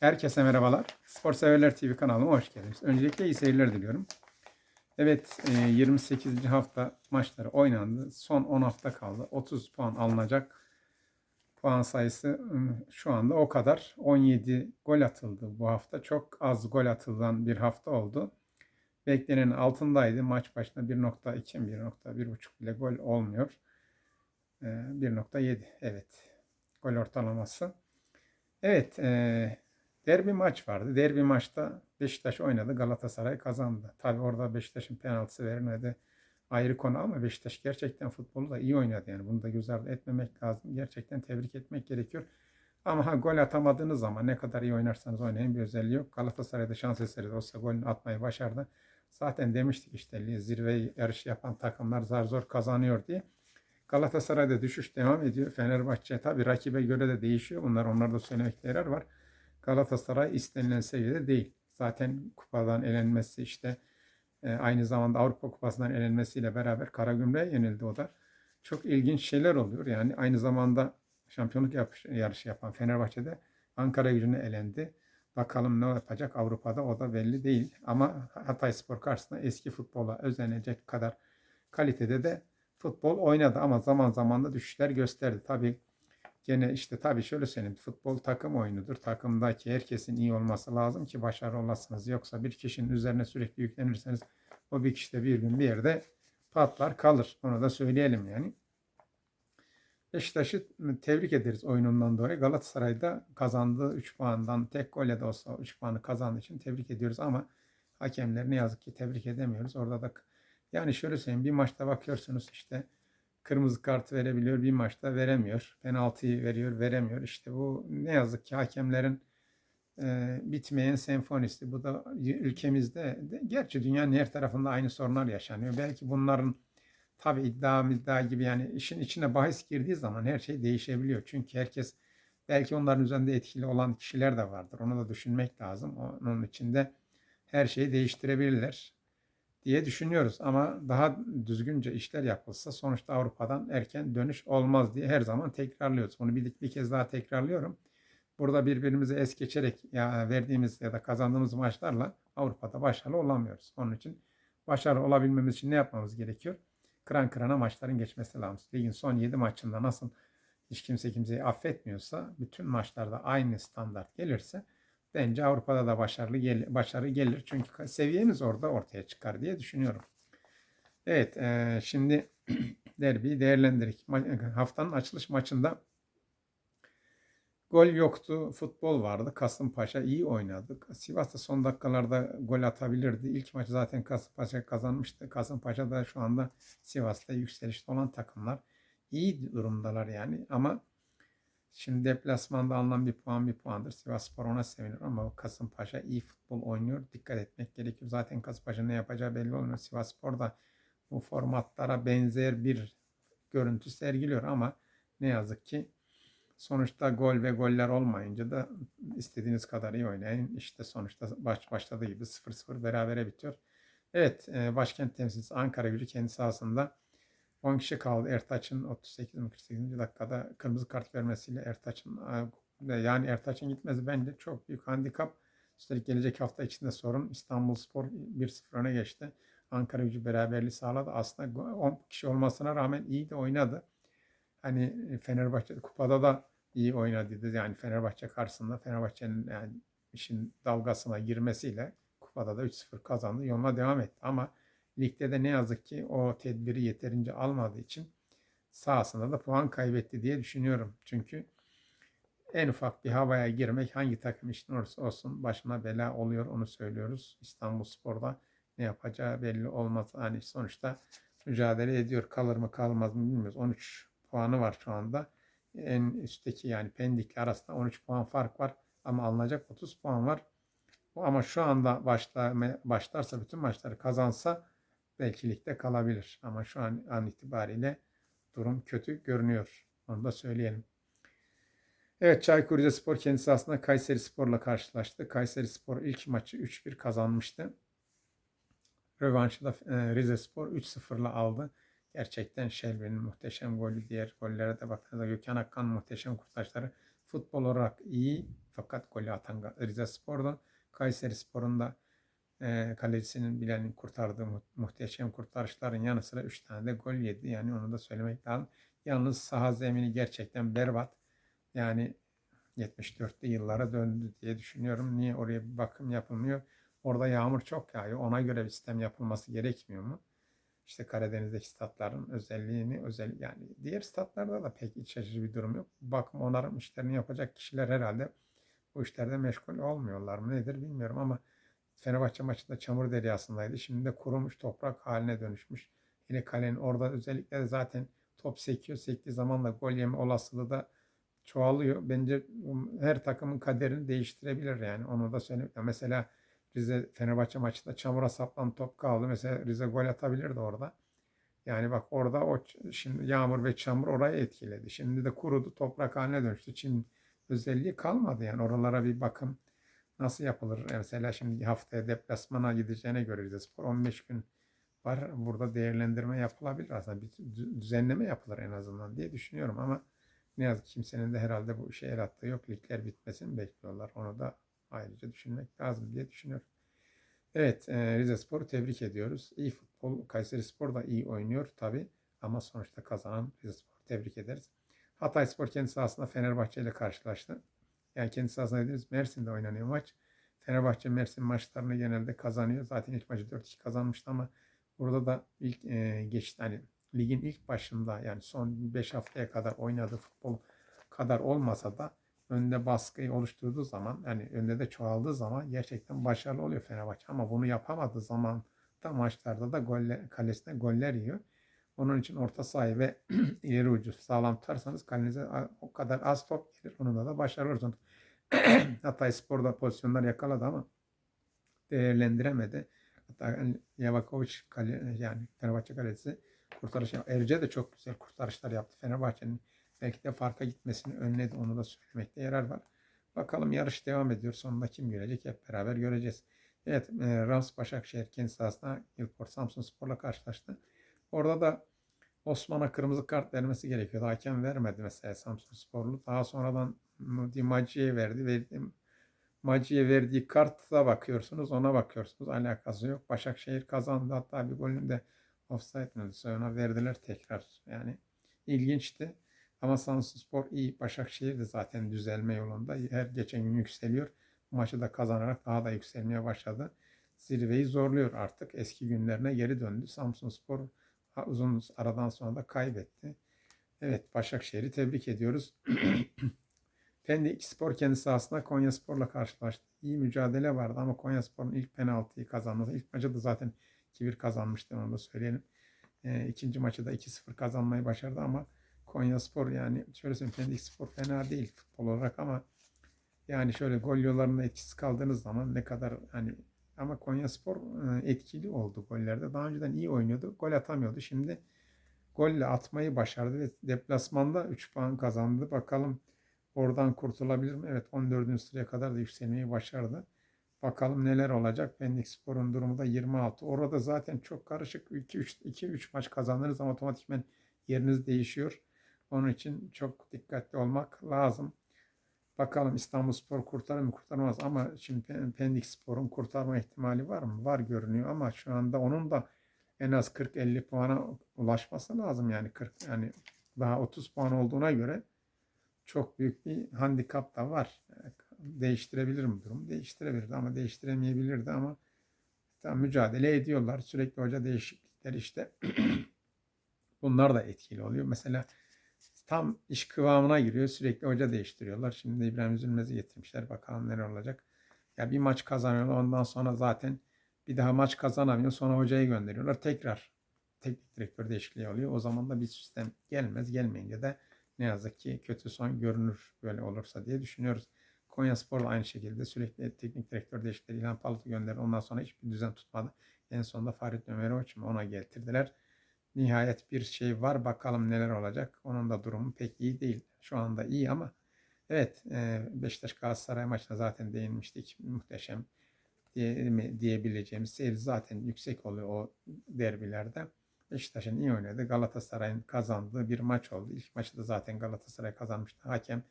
Herkese merhabalar. Spor Severler TV kanalıma hoş geldiniz. Öncelikle iyi seyirler diliyorum. Evet, e, 28. hafta maçları oynandı. Son 10 hafta kaldı. 30 puan alınacak. Puan sayısı ım, şu anda o kadar. 17 gol atıldı bu hafta. Çok az gol atılan bir hafta oldu. Beklenenin altındaydı. Maç başına 1.2, 1.1.5 bile gol olmuyor. E, 1.7 evet. Gol ortalaması. Evet, e, derbi maç vardı. Derbi maçta Beşiktaş oynadı, Galatasaray kazandı. Tabii orada Beşiktaş'ın penaltısı verilmedi ayrı konu ama Beşiktaş gerçekten futbolu da iyi oynadı. Yani bunu da göz ardı etmemek lazım. Gerçekten tebrik etmek gerekiyor. Ama ha gol atamadığınız zaman ne kadar iyi oynarsanız oynayın bir özelliği yok. Galatasaray'da şans eseri de olsa golünü atmayı başardı. Zaten demiştik işte zirve yarışı yapan takımlar zar zor kazanıyor diye. Galatasaray'da düşüş devam ediyor. Fenerbahçe tabii rakibe göre de değişiyor. Bunlar onlarda söylemekte yarar var. Galatasaray istenilen seviyede değil. Zaten kupadan elenmesi işte e, aynı zamanda Avrupa Kupası'ndan elenmesiyle beraber Karagümrük'e yenildi o da. Çok ilginç şeyler oluyor. Yani aynı zamanda şampiyonluk yapış, yarışı yapan Fenerbahçe'de Ankara gücüne elendi. Bakalım ne yapacak Avrupa'da o da belli değil. Ama Hatay Spor karşısında eski futbola özenecek kadar kalitede de futbol oynadı ama zaman zaman da düşüşler gösterdi. Tabii gene işte tabii şöyle söyleyeyim futbol takım oyunudur. Takımdaki herkesin iyi olması lazım ki başarılı olasınız. Yoksa bir kişinin üzerine sürekli yüklenirseniz o bir kişi de bir gün bir yerde patlar kalır. Onu da söyleyelim yani. Beşiktaş'ı tebrik ederiz oyunundan dolayı. Galatasaray'da kazandığı 3 puandan tek golle de olsa 3 puanı kazandığı için tebrik ediyoruz ama hakemleri ne yazık ki tebrik edemiyoruz. Orada da yani şöyle söyleyeyim bir maçta bakıyorsunuz işte kırmızı kart verebiliyor bir maçta veremiyor. Penaltıyı veriyor veremiyor. İşte bu ne yazık ki hakemlerin e, bitmeyen senfonisi. Bu da ülkemizde de, gerçi dünyanın her tarafında aynı sorunlar yaşanıyor. Belki bunların tabi iddia iddia gibi yani işin içine bahis girdiği zaman her şey değişebiliyor. Çünkü herkes belki onların üzerinde etkili olan kişiler de vardır. Onu da düşünmek lazım. Onun içinde her şeyi değiştirebilirler diye düşünüyoruz. Ama daha düzgünce işler yapılsa sonuçta Avrupa'dan erken dönüş olmaz diye her zaman tekrarlıyoruz. Bunu bir, bir kez daha tekrarlıyorum. Burada birbirimizi es geçerek ya verdiğimiz ya da kazandığımız maçlarla Avrupa'da başarılı olamıyoruz. Onun için başarılı olabilmemiz için ne yapmamız gerekiyor? Kıran kırana maçların geçmesi lazım. Ligin son 7 maçında nasıl hiç kimse kimseyi affetmiyorsa bütün maçlarda aynı standart gelirse bence Avrupa'da da başarılı gel başarı gelir. Çünkü seviyemiz orada ortaya çıkar diye düşünüyorum. Evet, e, şimdi derbiyi değerlendirdik. Haftanın açılış maçında gol yoktu, futbol vardı. Kasımpaşa iyi oynadı. Sivas'ta son dakikalarda gol atabilirdi. İlk maçı zaten Kasımpaşa kazanmıştı. Kasımpaşa da şu anda Sivas'ta yükselişte olan takımlar. İyi durumdalar yani ama Şimdi deplasmanda alınan bir puan bir puandır. Sivas Spor ona sevinir ama Kasımpaşa iyi futbol oynuyor. Dikkat etmek gerekiyor. Zaten Kasımpaşa ne yapacağı belli olmuyor. Sivas Spor da bu formatlara benzer bir görüntü sergiliyor ama ne yazık ki sonuçta gol ve goller olmayınca da istediğiniz kadar iyi oynayın. İşte sonuçta baş, başladığı gibi 0-0 berabere bitiyor. Evet başkent temsilcisi Ankara gücü kendi sahasında 10 kişi kaldı. Ertaç'ın 38 mi 48. dakikada kırmızı kart vermesiyle Ertaç'ın yani Ertaç'ın gitmesi bence çok büyük handikap. Üstelik gelecek hafta içinde sorun. İstanbul Spor 1-0 öne geçti. Ankara gücü beraberliği sağladı. Aslında 10 kişi olmasına rağmen iyi de oynadı. Hani Fenerbahçe kupada da iyi oynadı. Yani Fenerbahçe karşısında Fenerbahçe'nin yani işin dalgasına girmesiyle kupada da 3-0 kazandı. Yoluna devam etti. Ama Ligde de ne yazık ki o tedbiri yeterince almadığı için sahasında da puan kaybetti diye düşünüyorum. Çünkü en ufak bir havaya girmek hangi takım için olursa olsun başına bela oluyor onu söylüyoruz. İstanbul Spor'da ne yapacağı belli olmaz. Hani sonuçta mücadele ediyor. Kalır mı kalmaz mı bilmiyoruz. 13 puanı var şu anda. En üstteki yani Pendik'le arasında 13 puan fark var. Ama alınacak 30 puan var. Ama şu anda başla, başlarsa bütün maçları kazansa belki kalabilir. Ama şu an, an itibariyle durum kötü görünüyor. Onu da söyleyelim. Evet Çaykur Rizespor kendisi aslında Kayseri Spor'la karşılaştı. Kayseri Spor ilk maçı 3-1 kazanmıştı. Rövanşı da e, Rizespor 3-0'la aldı. Gerçekten Şelvi'nin muhteşem golü, diğer gollere de baktığınızda Gökhan Akkan muhteşem kurtarışları futbol olarak iyi Fakat golü atan Rize Spor'du. Kayseri Spor'un da e, kalecisinin Bilal'in kurtardığı mu- muhteşem kurtarışların yanı sıra 3 tane de gol yedi. Yani onu da söylemek lazım. Yalnız saha zemini gerçekten berbat. Yani 74'lü yıllara döndü diye düşünüyorum. Niye oraya bir bakım yapılmıyor? Orada yağmur çok yağıyor. Ona göre bir sistem yapılması gerekmiyor mu? İşte Karadeniz'deki statların özelliğini özel yani diğer statlarda da pek iç açıcı bir durum yok. Bakım onarım işlerini yapacak kişiler herhalde bu işlerde meşgul olmuyorlar mı nedir bilmiyorum ama Fenerbahçe maçında çamur deryasındaydı. Şimdi de kurumuş toprak haline dönüşmüş. Yine kalenin orada özellikle zaten top sekiyor. Sektiği zaman da gol yeme olasılığı da çoğalıyor. Bence her takımın kaderini değiştirebilir yani. Onu da söyleyeyim. Mesela Rize Fenerbahçe maçında çamura saplan top kaldı. Mesela Rize gol atabilirdi orada. Yani bak orada o şimdi yağmur ve çamur orayı etkiledi. Şimdi de kurudu toprak haline dönüştü. Çin özelliği kalmadı yani oralara bir bakım nasıl yapılır? Mesela şimdi haftaya deplasmana gideceğine göre Rizespor 15 gün var. Burada değerlendirme yapılabilir aslında. Bir dü- düzenleme yapılır en azından diye düşünüyorum ama ne yazık ki kimsenin de herhalde bu işe el attığı yok. Ligler bitmesini bekliyorlar. Onu da ayrıca düşünmek lazım diye düşünüyorum. Evet, e, Rizespor'u tebrik ediyoruz. İyi futbol, Kayserispor da iyi oynuyor tabi ama sonuçta kazanan Rizespor'u tebrik ederiz. Hatayspor kendi sahasında Fenerbahçe ile karşılaştı. Yani kendi sahasında dediğimiz Mersin'de oynanıyor maç. Fenerbahçe Mersin maçlarını genelde kazanıyor. Zaten ilk maçı 4-2 kazanmıştı ama burada da ilk e, geçti hani ligin ilk başında yani son 5 haftaya kadar oynadığı futbol kadar olmasa da önde baskıyı oluşturduğu zaman yani önde de çoğaldığı zaman gerçekten başarılı oluyor Fenerbahçe ama bunu yapamadığı zaman da maçlarda da goller, kalesine goller yiyor. Onun için orta sahayı ve ileri ucu sağlam tutarsanız kalenize o kadar az top gelir. Onunla da başarılı olursunuz. Hatay Spor'da pozisyonlar yakaladı ama değerlendiremedi. Hatta yani Yavakovic kale, yani Fenerbahçe kalesi kurtarış Erce de çok güzel kurtarışlar yaptı. Fenerbahçe'nin belki de farka gitmesini önledi. Onu da söylemekte yarar var. Bakalım yarış devam ediyor. Sonunda kim görecek hep beraber göreceğiz. Evet e, Rams Başakşehir kendi sahasında Yılport Samsun Spor'la karşılaştı. Orada da Osman'a kırmızı kart vermesi gerekiyordu. Hakem vermedi mesela Samsun Sporlu. Daha sonradan Maci'ye verdi. verdi. Maci'ye verdiği karta bakıyorsunuz. Ona bakıyorsunuz. Alakası yok. Başakşehir kazandı. Hatta bir golün de offside mi sonra verdiler tekrar. Yani ilginçti. Ama Samsun Spor iyi. Başakşehir de zaten düzelme yolunda. Her geçen gün yükseliyor. Maçı da kazanarak daha da yükselmeye başladı. Zirveyi zorluyor artık. Eski günlerine geri döndü. Samsun Spor uzun aradan sonra da kaybetti. Evet Başakşehir'i tebrik ediyoruz. Pendik Spor kendi sahasında Konya Spor'la karşılaştı. İyi mücadele vardı ama Konya Spor'un ilk penaltıyı kazanması. İlk maçı da zaten 2-1 kazanmıştı onu da söyleyelim. E, ikinci maçı da 2-0 kazanmayı başardı ama Konya Spor yani şöyle söyleyeyim Pendik Spor fena değil futbol olarak ama yani şöyle gol yollarında etkisiz kaldığınız zaman ne kadar hani ama Konya Spor e, etkili oldu gollerde. Daha önceden iyi oynuyordu. Gol atamıyordu. Şimdi golle atmayı başardı ve deplasmanda 3 puan kazandı. Bakalım oradan kurtulabilir mi? Evet 14. sıraya kadar da yükselmeyi başardı. Bakalım neler olacak. Pendik Spor'un durumu da 26. Orada zaten çok karışık. 2-3 maç kazanırız ama otomatikmen yeriniz değişiyor. Onun için çok dikkatli olmak lazım. Bakalım İstanbul Spor kurtarır mı kurtarmaz ama şimdi Pendik Spor'un kurtarma ihtimali var mı? Var görünüyor ama şu anda onun da en az 40-50 puana ulaşması lazım yani 40 yani daha 30 puan olduğuna göre çok büyük bir handikap da var. Değiştirebilir mi durum? Değiştirebilirdi ama değiştiremeyebilirdi ama tam mücadele ediyorlar. Sürekli hoca değişiklikleri işte bunlar da etkili oluyor. Mesela tam iş kıvamına giriyor. Sürekli hoca değiştiriyorlar. Şimdi İbrahim Üzülmez'i getirmişler. Bakalım neler olacak. Ya bir maç kazanıyorlar. Ondan sonra zaten bir daha maç kazanamıyor. Sonra hocayı gönderiyorlar. Tekrar teknik direktör değişikliği oluyor. O zaman da bir sistem gelmez. Gelmeyince de ne yazık ki kötü son görünür böyle olursa diye düşünüyoruz. Konya Spor aynı şekilde sürekli teknik direktör değişikliği İlhan Palut'u gönderdi. Ondan sonra hiçbir düzen tutmadı. En sonunda Farid Ömerovic mi ona getirdiler. Nihayet bir şey var. Bakalım neler olacak. Onun da durumu pek iyi değil. Şu anda iyi ama evet Beşiktaş Galatasaray maçına zaten değinmiştik. Muhteşem diye, diyebileceğimiz seyir zaten yüksek oluyor o derbilerde. Beşiktaş'ın iyi oynadı. Galatasaray'ın kazandığı bir maç oldu. İlk maçı da zaten Galatasaray kazanmıştı. Hakem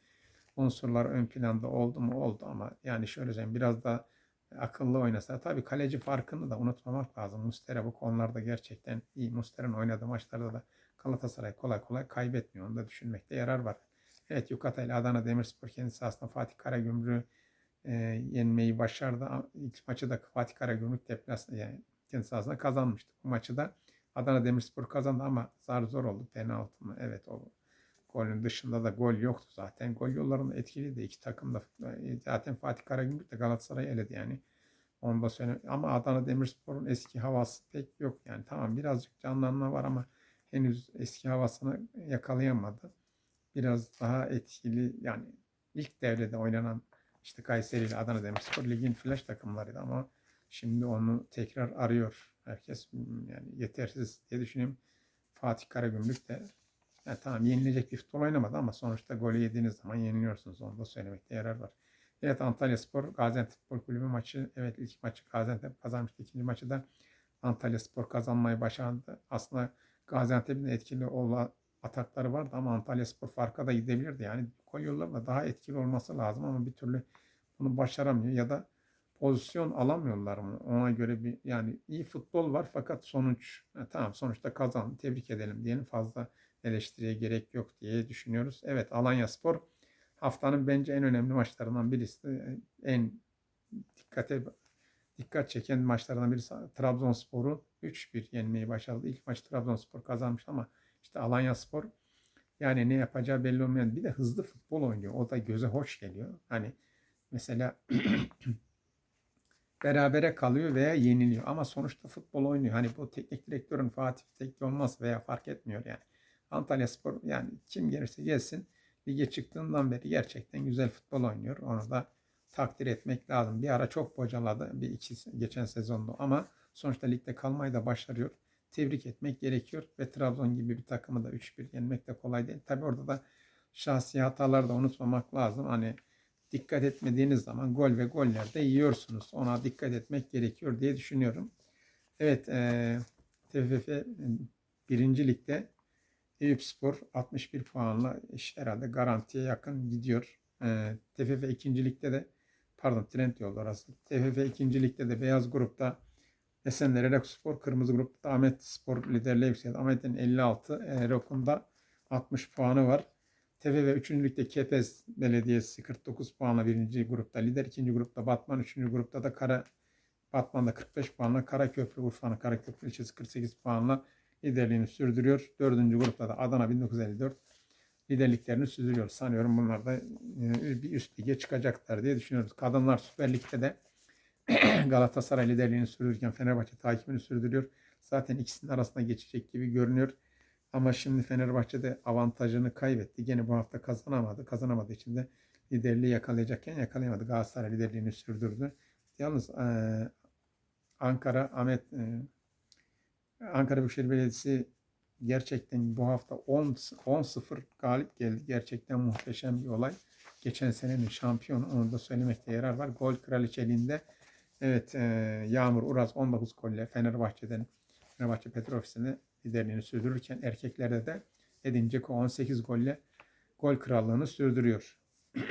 unsurlar ön planda oldu mu oldu ama yani şöyle söyleyeyim biraz da akıllı oynasa. Tabii kaleci farkını da unutmamak lazım. Mustera bu konularda gerçekten iyi. Mustera'nın oynadığı maçlarda da Galatasaray kolay kolay kaybetmiyor. Onu da düşünmekte yarar var. Evet Yukata ile Adana Demirspor kendisi aslında Fatih Karagümrük'ü e, yenmeyi başardı. İlk maçı da Fatih Karagümrük deplasında yani kendi sahasında kazanmıştı. Bu maçı da Adana Demirspor kazandı ama zar zor oldu. Penaltı mı? Evet o golün dışında da gol yoktu zaten. Gol yollarında etkiliydi. iki takım da e, zaten Fatih Karagümrük de Galatasaray'ı eledi yani. Onu da söyle ama Adana Demirspor'un eski havası pek yok yani. Tamam birazcık canlanma var ama henüz eski havasını yakalayamadı. Biraz daha etkili yani ilk devrede oynanan işte Kayseri ile Adana Demirspor ligin flash takımlarıydı ama şimdi onu tekrar arıyor. Herkes yani yetersiz diye düşünüyorum. Fatih Karagümrük de yani tamam yenilecek bir futbol oynamadı ama sonuçta golü yediğiniz zaman yeniliyorsunuz. Onu da söylemekte yarar var. Evet Antalya Spor Gaziantep Futbol Kulübü maçı. Evet ilk maçı Gaziantep kazanmıştı. İkinci maçı da Antalya Spor kazanmayı başardı. Aslında Gaziantep'in etkili olan atakları vardı ama Antalya Spor farka da gidebilirdi. Yani gol yollarında daha etkili olması lazım ama bir türlü bunu başaramıyor ya da pozisyon alamıyorlar mı? Ona göre bir yani iyi futbol var fakat sonuç ha, tamam sonuçta kazandı. Tebrik edelim diyelim. Fazla eleştiriye gerek yok diye düşünüyoruz. Evet Alanya Spor haftanın bence en önemli maçlarından birisi. En dikkate dikkat çeken maçlardan birisi Trabzonspor'u 3-1 yenmeyi başardı. İlk maç Trabzonspor kazanmış ama işte Alanya Spor yani ne yapacağı belli olmayan bir de hızlı futbol oynuyor. O da göze hoş geliyor. Hani mesela berabere kalıyor veya yeniliyor. Ama sonuçta futbol oynuyor. Hani bu teknik direktörün Fatih Tekke olmaz veya fark etmiyor yani. Antalya Spor yani kim gelirse gelsin lige çıktığından beri gerçekten güzel futbol oynuyor. Onu da takdir etmek lazım. Bir ara çok bocaladı bir iki geçen sezonda ama sonuçta ligde kalmayı da başarıyor. Tebrik etmek gerekiyor ve Trabzon gibi bir takımı da 3-1 yenmek de kolay değil. Tabi orada da şahsi hataları da unutmamak lazım. Hani dikkat etmediğiniz zaman gol ve goller de yiyorsunuz. Ona dikkat etmek gerekiyor diye düşünüyorum. Evet, e, TFF birinci ligde Eyüp Spor 61 puanla iş herhalde garantiye yakın gidiyor. E, TFF ikincilikte de pardon Trend yolda orası. TFF ikincilikte de beyaz grupta Esenler Erok Spor, kırmızı grupta Ahmet Spor liderliğe yükseldi. Ahmet'in 56, Erok'un da 60 puanı var. TFF 3. ligde Kepez Belediyesi 49 puanla birinci grupta lider. ikinci grupta Batman, üçüncü grupta da Kara Batman'da 45 puanla Karaköprü Urfa'nın Karaköprü ilçesi 48 puanla liderliğini sürdürüyor. Dördüncü grupta da Adana 1954 liderliklerini sürdürüyor. Sanıyorum bunlar da e, bir üst lige çıkacaklar diye düşünüyoruz. Kadınlar Süper Lig'de de Galatasaray liderliğini sürdürürken Fenerbahçe takibini sürdürüyor. Zaten ikisinin arasında geçecek gibi görünüyor. Ama şimdi Fenerbahçe de avantajını kaybetti. Gene bu hafta kazanamadı. Kazanamadığı için de liderliği yakalayacakken yakalayamadı. Galatasaray liderliğini sürdürdü. Yalnız e, Ankara Ahmet e, Ankara Büyükşehir Belediyesi gerçekten bu hafta 10-0 galip geldi. Gerçekten muhteşem bir olay. Geçen senenin şampiyonu onu da söylemekte yarar var. Gol kraliçeliğinde evet e, Yağmur Uraz 19 golle Fenerbahçe'den Fenerbahçe Petrofisi'ni liderliğini sürdürürken erkeklerde de Edin Dzeko 18 golle gol krallığını sürdürüyor.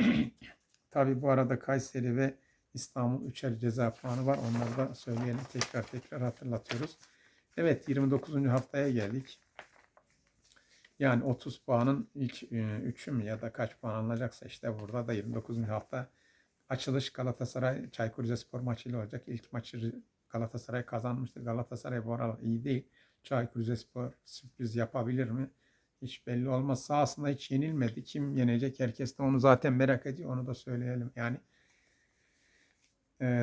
Tabi bu arada Kayseri ve İstanbul üçer ceza puanı var. Onları da söyleyelim. Tekrar tekrar hatırlatıyoruz. Evet 29. haftaya geldik. Yani 30 puanın ilk 3'ü mü ya da kaç puan alınacaksa işte burada da 29. hafta açılış Galatasaray Çaykur Rizespor maçıyla olacak. İlk maçı Galatasaray kazanmıştı. Galatasaray bu aralar iyi değil. Çaykur Rizespor sürpriz yapabilir mi? Hiç belli olmaz. Sahasında hiç yenilmedi. Kim yenecek? Herkes de onu zaten merak ediyor. Onu da söyleyelim. Yani e,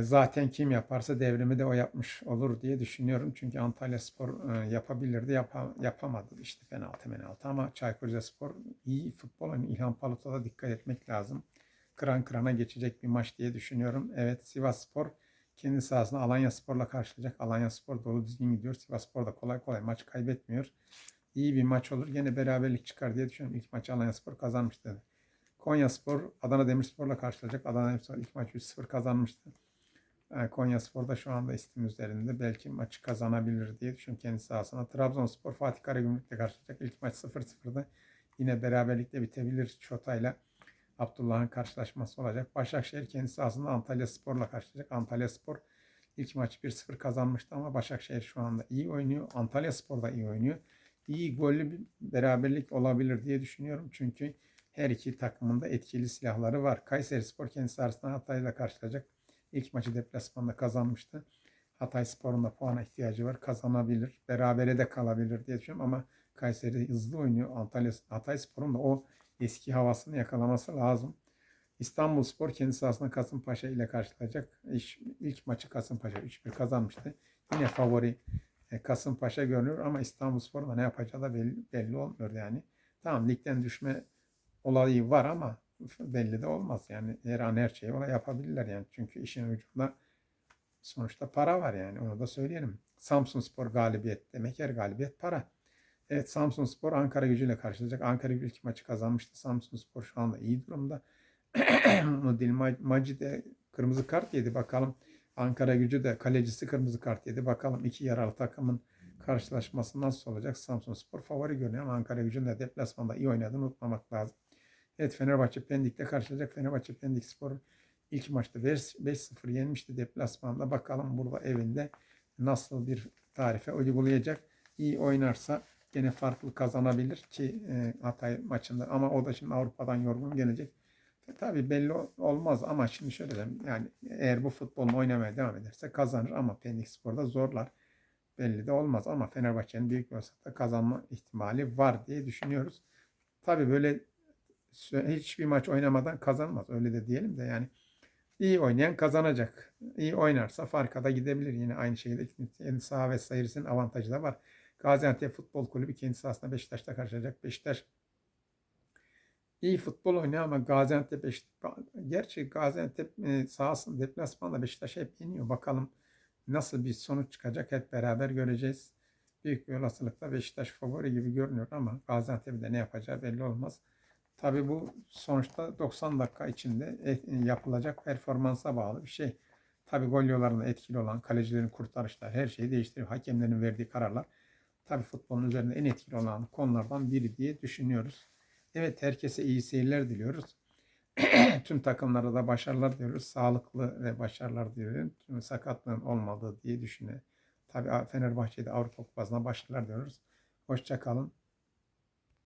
zaten kim yaparsa devrimi de o yapmış olur diye düşünüyorum. Çünkü Antalya Spor yapabilirdi. Yapa, yapamadı. İşte penaltı penaltı ama Çaykur Rizespor iyi futbol. Yani İlhan Palut'a dikkat etmek lazım. Kıran kırana geçecek bir maç diye düşünüyorum. Evet Sivas Spor kendi sahasında Alanya Spor'la karşılayacak. Alanya Spor dolu düzgün gidiyor. Sivas Spor da kolay kolay maç kaybetmiyor. İyi bir maç olur. Yine beraberlik çıkar diye düşünüyorum. İlk maçı Alanya Spor kazanmıştı. Konya Spor Adana Demirspor'la karşılayacak. Adana Demirspor ilk maç 3-0 kazanmıştı. Yani Konya Spor da şu anda istim üzerinde. Belki maçı kazanabilir diye düşünüyorum kendi sahasına. Trabzonspor Fatih Karagümrük'le karşılayacak. İlk maç 0-0'da. Yine beraberlikle bitebilir Şota'yla. Abdullah'ın karşılaşması olacak. Başakşehir kendi sahasında Antalya Spor'la karşılaşacak. Antalya Spor ilk maçı 1-0 kazanmıştı ama Başakşehir şu anda iyi oynuyor. Antalya Spor da iyi oynuyor. İyi gollü bir beraberlik olabilir diye düşünüyorum. Çünkü her iki takımın da etkili silahları var. Kayseri Spor kendi sahasında Hatay'la karşılaşacak. İlk maçı deplasmanda kazanmıştı. Hatay Spor'un da puana ihtiyacı var. Kazanabilir. Berabere de kalabilir diye düşünüyorum ama Kayseri hızlı oynuyor. Antalya Hatay Spor'un da o eski havasını yakalaması lazım. İstanbul Spor kendi sahasında Kasımpaşa ile karşılayacak. İlk, maçı Kasımpaşa 3-1 kazanmıştı. Yine favori e, Kasımpaşa görünüyor ama İstanbul Spor'un da ne yapacağı da belli, belli olmuyor yani. Tamam ligden düşme olayı var ama belli de olmaz. Yani her an her şeyi ona yapabilirler yani. Çünkü işin ucunda sonuçta para var yani. Onu da söyleyelim. Samsun Spor galibiyet demek her galibiyet para. Evet Samsun Spor Ankara gücüyle karşılayacak. Ankara gücü ilk maçı kazanmıştı. Samsun Spor şu anda iyi durumda. Mudil Maci de kırmızı kart yedi. Bakalım Ankara gücü de kalecisi kırmızı kart yedi. Bakalım iki yaralı takımın karşılaşması nasıl olacak? Samsun Spor favori görünüyor ama Ankara gücünün de deplasmanda iyi oynadığını unutmamak lazım. Evet Fenerbahçe Pendik'te karşılayacak. Fenerbahçe Pendik Spor ilk maçta 5-0 yenmişti deplasmanda. Bakalım burada evinde nasıl bir tarife uygulayacak. İyi oynarsa gene farklı kazanabilir ki e, Hatay maçında ama o da şimdi Avrupa'dan yorgun gelecek. E, tabii belli olmaz ama şimdi şöyle diyeyim yani eğer bu futbolunu oynamaya devam ederse kazanır ama Pendik Spor'da zorlar. Belli de olmaz ama Fenerbahçe'nin büyük bir kazanma ihtimali var diye düşünüyoruz. Tabii böyle hiçbir maç oynamadan kazanmaz. Öyle de diyelim de yani iyi oynayan kazanacak. İyi oynarsa farka da gidebilir. Yine aynı şekilde kendi saha ve sayısının avantajı da var. Gaziantep Futbol Kulübü kendi sahasında Beşiktaş'ta karşılayacak. Beşiktaş iyi futbol oynuyor ama Gaziantep Beşiktaş, gerçi Gaziantep e, sahasında deplasmanda Beşiktaş hep yeniyor. Bakalım nasıl bir sonuç çıkacak hep beraber göreceğiz. Büyük bir olasılıkla Beşiktaş favori gibi görünüyor ama Gaziantep'in de ne yapacağı belli olmaz. Tabii bu sonuçta 90 dakika içinde e, yapılacak performansa bağlı bir şey. Tabii gol yollarında etkili olan kalecilerin kurtarışları her şeyi değiştiriyor. Hakemlerin verdiği kararlar tabii futbolun üzerinde en etkili olan konulardan biri diye düşünüyoruz. Evet herkese iyi seyirler diliyoruz. Tüm takımlara da başarılar diliyoruz. Sağlıklı ve başarılar diliyoruz. Tüm sakatlığın olmadığı diye düşünüyorum. Tabii Fenerbahçe'de Avrupa Kupası'na başarılar diliyoruz. Hoşçakalın.